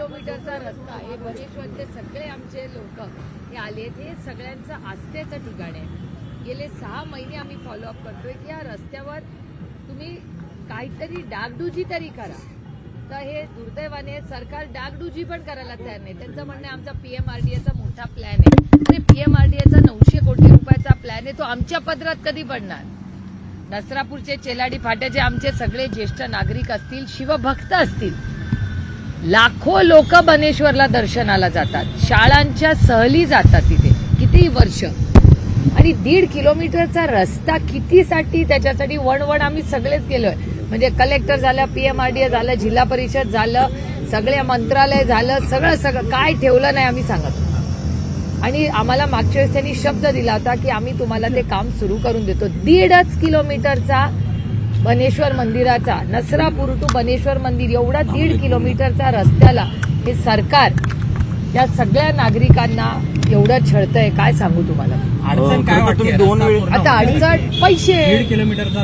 किलोमीटरचा रस्ता हे बनेश्वरचे सगळे आमचे लोक हे आलेत हे सगळ्यांचं आस्थेचं ठिकाण आहे. गेले सहा महिने आम्ही फॉलोअप करतोय की या रस्त्यावर तुम्ही काहीतरी डागडुजी तरी करा. तर हे दुर्दैवाने सरकार डागडुजी पण करायला तयार नाही. त्यांचं म्हणणं आहे आमचा पीएमआरडीएचा मोठा प्लॅन आहे. ते पीएमआरडीएचा नऊशे कोटी रुपयाचा प्लॅन आहे. तो आमच्या पदरात कधी पडणार नसरापूरचे चेलाडी फाट्याचे आमचे सगळे ज्येष्ठ नागरिक असतील शिवभक्त असतील लाखो लोक बनेश्वरला दर्शनाला जातात. शाळांच्या सहली जातात तिथे. किती वर्ष? आणि दीड किलोमीटरचा रस्ता कितीसाठी? त्याच्यासाठी वणवण आम्ही सगळेच गेलोय. म्हणजे कलेक्टर झालं पीएमआरडीए झालं जिल्हा परिषद झालं सगळे मंत्रालय झालं सगळं सगळं. काय ठेवलं नाही आम्ही सांगत. होतो. आणि आम्हाला मागच्या वेळेस त्यांनी शब्द दिला होता की आम्ही तुम्हाला ते काम सुरू करून देतो. दीडच किलोमीटरचा बनेश्वर मंदिराचा नसरापूर टू बनेश्वर मंदिर एवढा दीड किलोमीटरचा रस्त्याला हे सरकार या सगळ्या नागरिकांना एवढं छळतंय काय सांगू तुम्हाला? अडचण काय वाटते? दोन वेळ- आता अडचण पैसे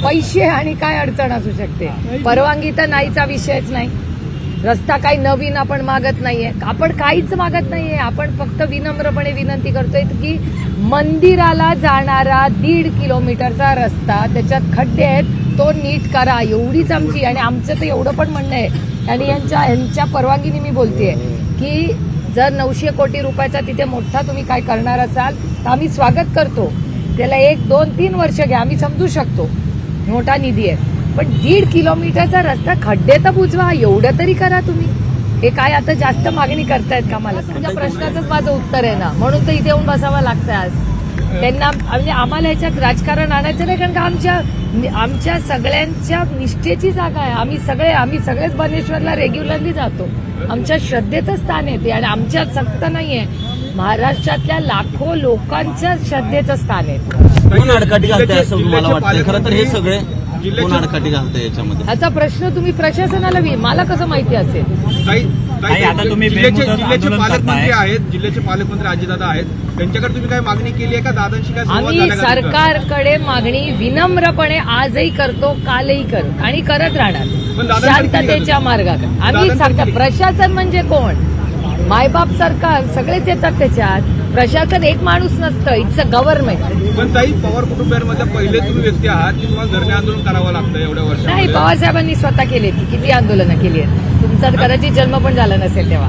पैसे आणि काय अडचण असू शकते? परवानगी तर नाहीचा विषयच नाही. रस्ता काही नवीन आपण मागत नाहीये. आपण काहीच मागत नाहीये. आपण फक्त विनम्रपणे विनंती करतोय की मंदिराला जाणारा दीड किलोमीटरचा रस्ता त्याच्यात खड्डे आहेत तो नीट करा एवढीच आमची आणि आमचं तर एवढं पण म्हणणं आहे. आणि यांच्या यांच्या परवानगीने मी बोलतेय की जर नऊशे कोटी रुपयाचा तिथे मोठा तुम्ही काय करणार असाल तर आम्ही स्वागत करतो. त्याला एक दोन तीन वर्ष घ्या आम्ही समजू शकतो. मोठा निधी आहे. पण दीड किलोमीटरचा रस्ता खड्डे तर बुजवा एवढं तरी करा तुम्ही. हे काय आता जास्त मागणी करतायत का मला? तुमच्या प्रश्नाचंच माझं उत्तर आहे ना. म्हणून तर इथे येऊन बसावं लागतं आज. त्यांना म्हणजे आम्हाला ह्याच्यात राजकारण आणायचं नाही कारण का आमच्या आमच्या सगळ्यांच्या निष्ठेची जागा आहे. आम्ही सगळे आम्ही सगळेच बनेश्वरला रेग्युलरली जातो. आमच्या श्रद्धेचं स्थान आहे ते आणि आमच्यात सक्त नाहीये. महाराष्ट्रातल्या लाखो लोकांच्या श्रद्धेचं स्थान आहे. कोण अडकाटी घालते असं तुम्हाला जिल्ह्याचे वाटतं खरं तर हे सगळे याच्यामध्ये? ह्याचा प्रश्न तुम्ही प्रशासनाला वि मला कसं माहिती असेल? आता तुम्ही जिल्ह्याचे बेमुदत जिल्ह्याचे आंदोलन पालकमंत्री करताय. आहेत जिल्ह्याचे पालकमंत्री अजितदादा आहेत त्यांच्याकडे तुम्ही काय मागणी केली आहे का दादांशी काय संवाद आम्ही झाला का तुमचा? सरकारकडे मागणी विनम्रपणे आजही करतो कालही करू आणि करत राहणार पण शांततेच्या मार्गाकडे आम्ही सांगतो. प्रशासन म्हणजे कोण मायबाप सरकार सगळेच येतात त्याच्यात. प्रशासन एक माणूस नसतं इट्स अ गव्हर्नमेंट पण ताई पवार कुटुंबियांमधल्या पहिले तुम्ही व्यक्ती आहात की तुम्हाला धरणे आंदोलन करावं लागतं एवढ्या नाही पवारसाहेबांनी स्वतः केली की किती आंदोलनं केली आहेत. तुमचा कदाचित जन्म पण झाला नसेल तेव्हा.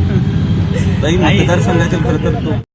ताई मतदारसंघाच्या खरं तर तो.